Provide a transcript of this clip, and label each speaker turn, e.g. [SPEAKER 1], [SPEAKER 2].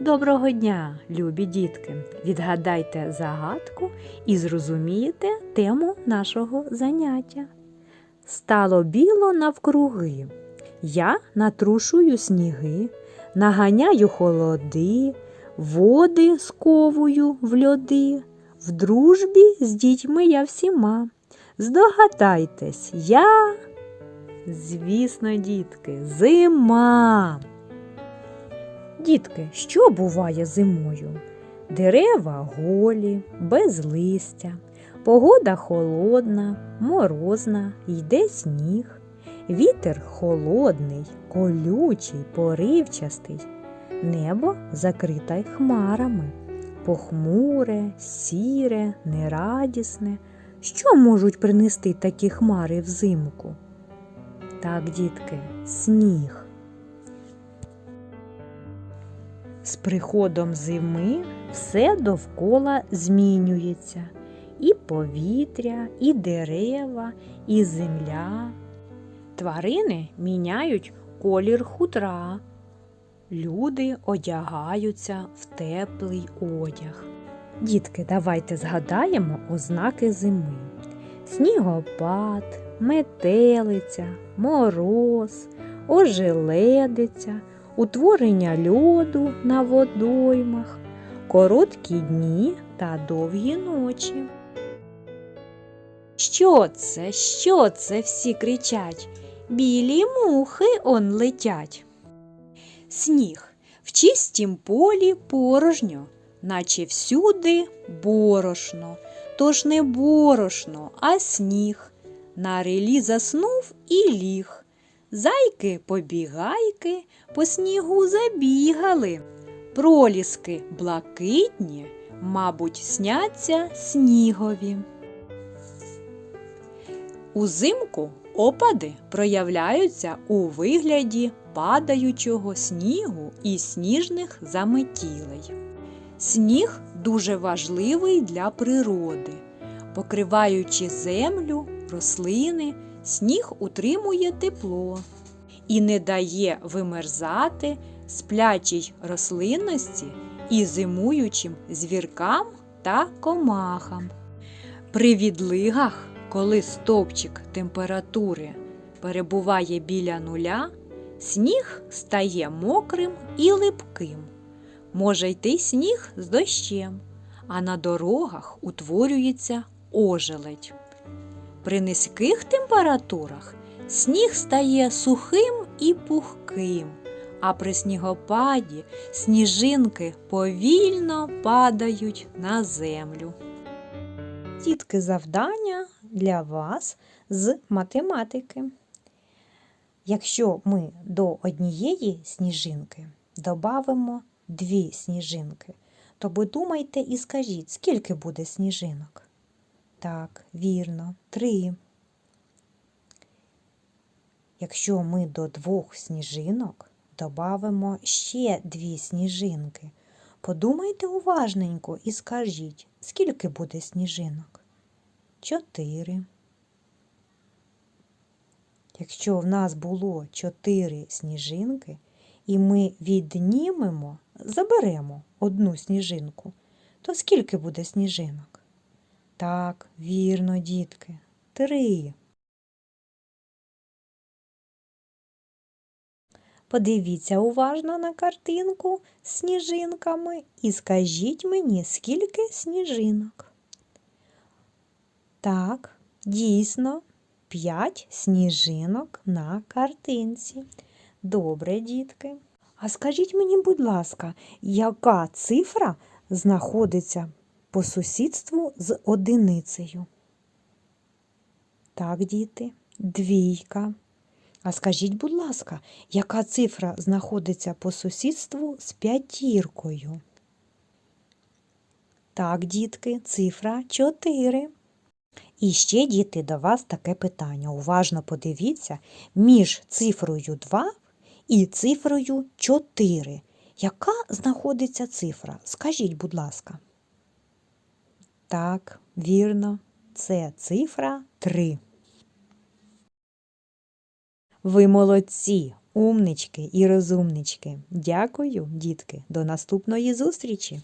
[SPEAKER 1] Доброго дня, любі дітки! Відгадайте загадку і зрозумієте тему нашого заняття. Стало біло навкруги. Я натрушую сніги, наганяю холоди, води сковую в льоди. В дружбі з дітьми я всіма. Здогадайтесь, я, звісно, дітки, зима. Дітки, що буває зимою? Дерева голі, без листя, погода холодна, морозна, йде сніг, вітер холодний, колючий, поривчастий, небо закрите хмарами, похмуре, сіре, нерадісне. Що можуть принести такі хмари взимку? Так, дітки, сніг. З приходом зими все довкола змінюється. І повітря, і дерева, і земля. Тварини міняють колір хутра. Люди одягаються в теплий одяг. Дітки, давайте згадаємо ознаки зими. Снігопад, метелиця, мороз, ожеледиця, утворення льоду на водоймах, короткі дні та довгі ночі. Що це? Що це? всі кричать? Білі мухи он летять. Сніг в чистім полі порожньо, наче всюди борошно. Тож не борошно, а сніг. На релі заснув і ліг. Зайки побігайки по снігу забігали. Проліски блакитні, мабуть, сняться снігові. Узимку опади проявляються у вигляді падаючого снігу і сніжних заметілей. Сніг дуже важливий для природи. Покриваючи землю, рослини, сніг утримує тепло і не дає вимерзати сплячій рослинності і зимуючим звіркам та комахам. При відлигах, коли стовпчик температури перебуває біля нуля, сніг стає мокрим і липким. Може йти сніг з дощем, а на дорогах утворюється ожеледь. При низьких температурах сніг стає сухим і пухким, а при снігопаді сніжинки повільно падають на землю. Тітки завдання для вас з математики. Якщо ми до однієї сніжинки додамо дві сніжинки, то ви думайте і скажіть, скільки буде сніжинок? Так, вірно, три. Якщо ми до двох сніжинок додамо ще дві сніжинки, подумайте уважненько і скажіть, скільки буде сніжинок? Чотири. Якщо в нас було чотири сніжинки, і ми віднімемо, заберемо одну сніжинку, то скільки буде сніжинок? Так, вірно, дітки, три. Подивіться уважно на картинку з сніжинками і скажіть мені, скільки сніжинок. Так, дійсно, п'ять сніжинок на картинці. Добре, дітки. А скажіть мені, будь ласка, яка цифра знаходиться по сусідству з одиницею? Так, діти, двійка. А скажіть, будь ласка, яка цифра знаходиться по сусідству з п'ятіркою? Так, дітки, цифра 4. І ще, діти, до вас таке питання. Уважно подивіться між цифрою 2 і цифрою 4. Яка знаходиться цифра? Скажіть, будь ласка. Так, вірно, це цифра 3. Ви молодці! Умнички і розумнички. Дякую, дітки. До наступної зустрічі!